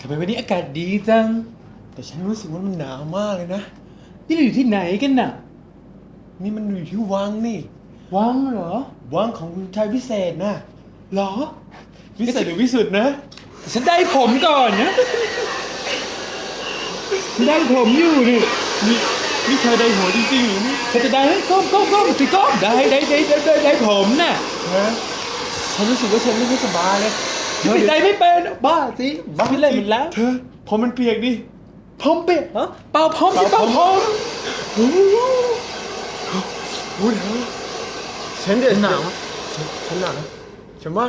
ทำไมวันนี้อากาศดีจัง แต่ฉันรู้สึกว่ามันหนาวมากเลยนะ นี่เราอยู่ที่ไหนกันน่ะ นี่มันอยู่ที่วังนี่ วังเหรอ วังของคุณชายพิเศษนะเหรอ วิเศษหรือวิสุทธ์นะแต่ฉันได้ผมก่อนนะฉันได้ผมอยู่นี่ นี่นี่เธอได้หัวจริงๆหรือนี่เธอจะได้ไหมก้มก้มก้มสิก้มได้ได้ได้ได้ได้ได้ผมน่ะ ฮะฉันรู้สึกว่าฉันไม่ค่อยสบายเลย ไม่ได้ไม่เป็นบ้าสิบ้าพี่เล่นมันแล้วเธอผมมันเปียกดิผมเปียกเหรอเป่าผมสิเป่าผมพูดเถอะฉันเดี๋ยวหนาวฉันฉันหนาวฉันว่า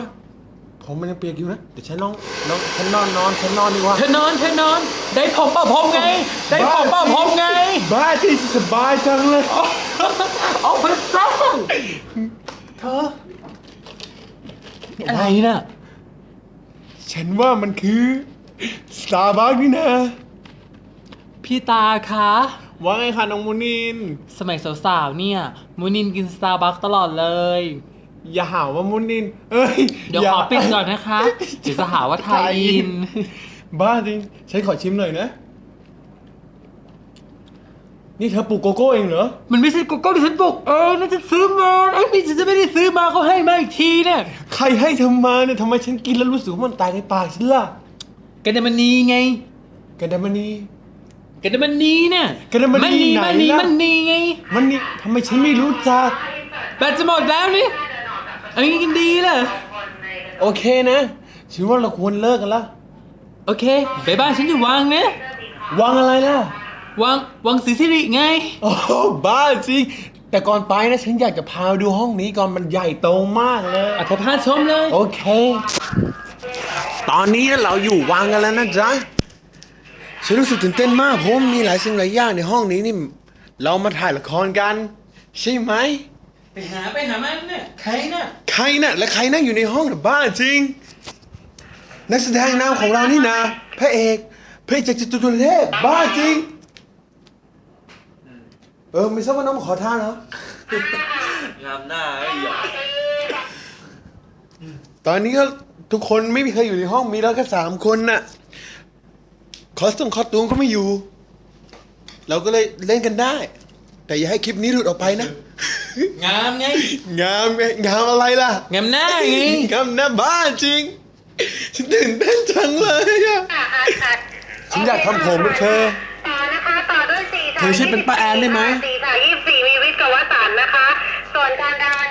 ผมมันยังเปียกอยู่นะเดี๋ยวฉันลองลองฉันนอนนอนฉันนอนดีกว่าเธอนอนเธอนอน ได้ผมเป่าผมไง ได้ผมเป่าผมไง บ้าที่สบายจังเลยเอาพระเจ้าเธออะไรน่ะ ฉันว่ามันคือสตาร์บัคนี่นะ พี่ตาคะ ว่าไงคะน้องมูนิน สมัยสาวๆเนี่ย มูนินกินสตาร์บัคตลอดเลย อย่าหาว่ามูนิน เอ้ยเดี๋ยวขอปิดก่อนนะคะ เดี๋ยวจะหาว่าไทยอิน บ้าจริง ฉันขอชิมหน่อยนะ นี่เธอปลูกโกโก้เองเหรอ มันไม่ใช่โกโก้ที่ฉันปลุกเออน่าจะซื้อมาไอ้ยนี่ฉันจะไม่ได้ซื้อมาเขาให้มาอีกทีเนี่ยใครให้เธอมาเนี่ยทำไมฉันกินแล้วรู้สึกว่ามันตายในปากฉันล่ะกันดมันนีไงกันดามันนีกันดมันนีเนี่ยกันดามณีไหนมันนีล่ะ มันนีไงมันนี่ทำไมฉันไม่รู้จัก แบตจะหมดแล้วนี่อันนี้กินดีเลยโอเคนะฉันว่าเราควรเลิกกันละโอเคไปบ้านฉันอยู่วังนะวางอะไรล่ะ วังวังศรีสิริไง โอ้บ้าจริง แต่ก่อนไปนะฉันอยากจะพาไปดูห้องนี้ก่อนมันใหญ่โตมากเลย อัธพาชมเลย โอเค ตอนนี้เราอยู่วังกันแล้วนะจ๊ะ ฉันรู้สึกตื่นเต้นมากเพราะว่ามีหลายสิ่งหลายอย่างในห้องนี้นี่ เรามาถ่ายละครกัน ใช่ไหม ไปหาไปหามันเนี่ยใครน่ะใครน่ะและใครนั่งอยู่ในห้องน่ะบ้าจริง นักแสดงนำของเรานี่นะพระเอกพระเอกจากจตุรเทพบ้าจริง เออไม่ทราบว่าน้องมาขอทานเหรองามหน้าไอ้หยาตอนนี้ก็ทุกคนไม่มีใครอยู่ในห้องมีแล้วแค่สามคนน่ะคอสตูมคอสตูมก็ไม่อยู่ เราก็เลยเล่นกันได้ แต่อย่าให้คลิปนี้หลุดออกไปนะ งามไง งามไงงามอะไรล่ะ งามหน้าไง งามนะบ้าจริง ฉันตื่นเต้นจังเลยอะอะอะตัดฉันอยากทำผมเหมือนเธอ เธอใช่เป็นป้าแอนได้ไหม สี่ค่ะยี่สิบสี่มีวิทย์กับวสันต์นะคะ ส่วนการดาน